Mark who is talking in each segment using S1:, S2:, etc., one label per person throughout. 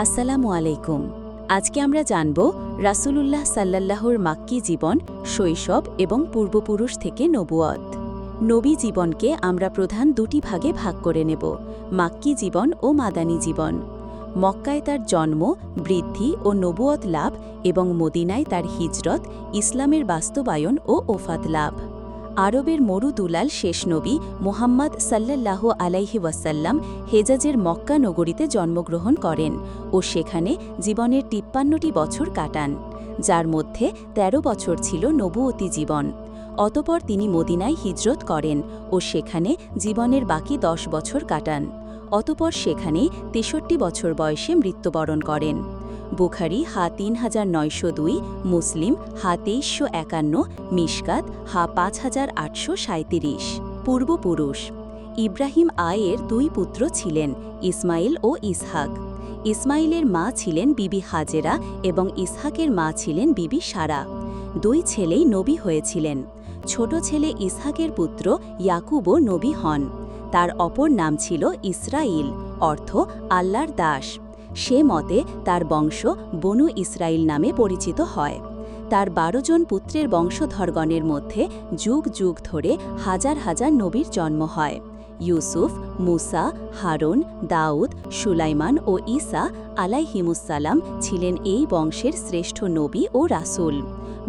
S1: আসসালামু আলাইকুম। আজকে আমরা জানব রাসূলুল্লাহ সাল্লাল্লাহর মাক্কি জীবন, শৈশব এবং পূর্বপুরুষ থেকে নবুয়ত নবী জীবনকে আমরা প্রধান দুটি ভাগে ভাগ করে নেব, মাক্কি জীবন ও মাদানী জীবন। মক্কায় তার জন্ম, বৃদ্ধি ও নবুয়ত লাভ এবং মদিনায় তার হিজরত, ইসলামের বাস্তবায়ন ও ওফাত লাভ। আরবের মরু দুলাল শেষ নবী মোহাম্মদ সাল্লাল্লাহ আলাইহি ওয়াসাল্লাম হেজাজের মক্কা নগরীতে জন্মগ্রহণ করেন ও সেখানে জীবনের তিপ্পান্নটি বছর কাটান, যার মধ্যে ১৩ বছর ছিল নবুয়তি জীবন। অতপর তিনি মদিনায় হিজরত করেন ও সেখানে জীবনের বাকি দশ বছর কাটান। অতপর সেখানেই তেষট্টি বছর বয়সে মৃত্যুবরণ করেন। বুখারি, হা তিন হাজার নয়শো দুই, মুসলিম, হা তেইশশো একান্ন, মিশকাত, হা পাঁচ হাজার আটশো সাঁত্রিশ পূর্বপুরুষ ইব্রাহিম আয়ের দুই পুত্র ছিলেন, ইসমাইল ও ইসহাক। ইসমাইলের মা ছিলেন বিবি হাজেরা এবং ইসহাকের মা ছিলেন বিবি সারা। দুই ছেলেই নবী হয়েছিলেন। ছোট ছেলে ইসহাকের পুত্র ইয়াকুবও নবী হন। তার অপর নাম ছিল ইসরাইল, অর্থ আল্লাহর দাস। সে মতে তার বংশ বনু ইসরায়েল নামে পরিচিত হয়। তার বারো জন পুত্রের বংশধরগণের মধ্যে যুগ যুগ ধরে হাজার হাজার নবীর জন্ম হয়। ইউসুফ মুসা, হারুন, দাউদ, সুলাইমান ও ঈসা আলাইহিমুসালাম ছিলেন এই বংশের শ্রেষ্ঠ নবী ও রাসূল।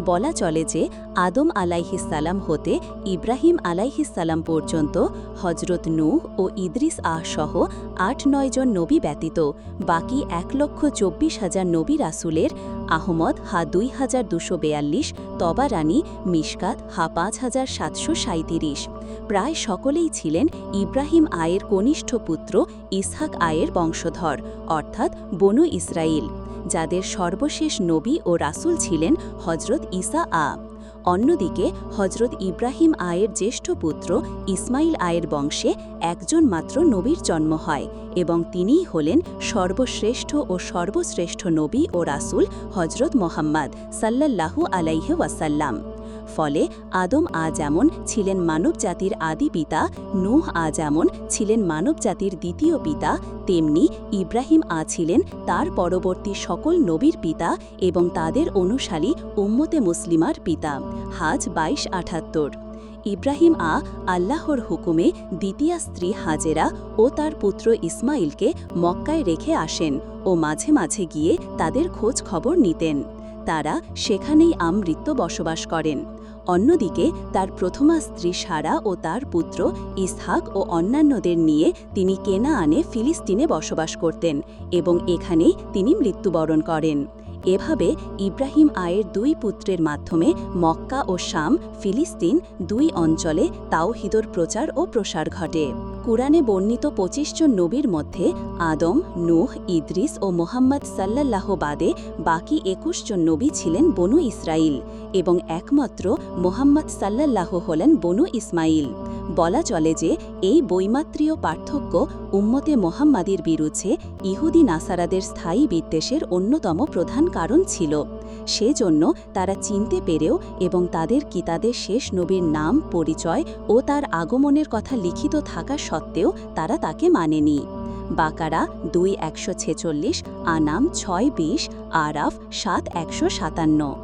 S1: বলা চলে যে আদম আলাইহিসালাম হতে ইব্রাহিম আলাইহিসালাম পর্যন্ত হজরত নূহ ও ইদ্রিস আহ সহ আট নয় জন নবী ব্যতীত বাকি এক লক্ষ চব্বিশ হাজার নবী রাসুলের আহমদ হা দুই হাজার দুশো বেয়াল্লিশ তবারানী মিশকাত হা পাঁচ হাজার সাতশো সাঁত্রিশ প্রায় সকলেই ছিলেন ইব্রাহিম আয়ের কনিষ্ঠ পুত্র ইসহাক আয়ের বংশধর, অর্থাৎ বনু ইসরাইল যাদের সর্বশেষ নবী ও রাসূল ছিলেন হজরত ইসা আ। অন্যদিকে হজরত ইব্রাহিম আয়ের জ্যেষ্ঠ পুত্র ইসমাইল আয়ের বংশে একজন মাত্র নবীর জন্ম হয় এবং তিনিই হলেন সর্বশ্রেষ্ঠ ও সর্বশ্রেষ্ঠ নবী ও রাসূল হজরত মোহাম্মদ সাল্লাল্লাহু আলাইহি ওয়াসাল্লাম। ফলে আদম আ যেমন ছিলেন মানবজাতির আদি পিতা, নূহ আ যেমন ছিলেন মানবজাতির দ্বিতীয় পিতা, তেমনি ইব্রাহিম আ ছিলেন তার পরবর্তী সকল নবীর পিতা এবং তাদের অনুসারী উম্মতে মুসলিমার পিতা। হাজ বাইশ আঠাত্তর। ইব্রাহিম আ আল্লাহর হুকুমে দ্বিতীয় স্ত্রী হাজেরা ও তার পুত্র ইসমাইলকে মক্কায় রেখে আসেন ও মাঝে মাঝে গিয়ে তাদের খোঁজ খবর নিতেন। তারা সেখানেই আমৃত্য বসবাস করেন। অন্যদিকে, তার প্রথমা স্ত্রী সারা ও তার পুত্র ইসহাক ও অন্যান্যদের নিয়ে তিনি কেনা আনে ফিলিস্তিনে বসবাস করতেন এবং এখানেই তিনি মৃত্যুবরণ করেন। এভাবে ইব্রাহিম আয়ের দুই পুত্রের মাধ্যমে মক্কা ও শাম, ফিলিস্তিন দুই অঞ্চলে তাওহিদর প্রচার ও প্রসার ঘটে। কুরআনে বর্ণিত পঁচিশ জন নবীর মধ্যে আদম, নুহ, ইদ্রিস ও মোহাম্মদ সাল্লাল্লাহ বাদে বাকি একুশ জন নবী ছিলেন বনু ইসরাইল এবং একমাত্র মোহাম্মদ সাল্লাল্লাহ হলেন বনু ইসমাইল বলা চলে যে, এই বৈমাত্রীয় পার্থক্য উম্মতে মোহাম্মাদির বিরুদ্ধে ইহুদি নাসারাদের স্থায়ী বিদ্বেষের অন্যতম প্রধান কারণ ছিল। সেজন্য তারা চিনতে পেরেও এবং তাদের কিতাদের শেষ নবীর নাম, পরিচয় ও তার আগমনের কথা লিখিত থাকা সত্ত্বেও তারা তাকে মানেনি। বাকারা দুই একশো ছেচল্লিশ, আনাম ছয় বিশ, আরাফ সাত একশো সাতান্ন।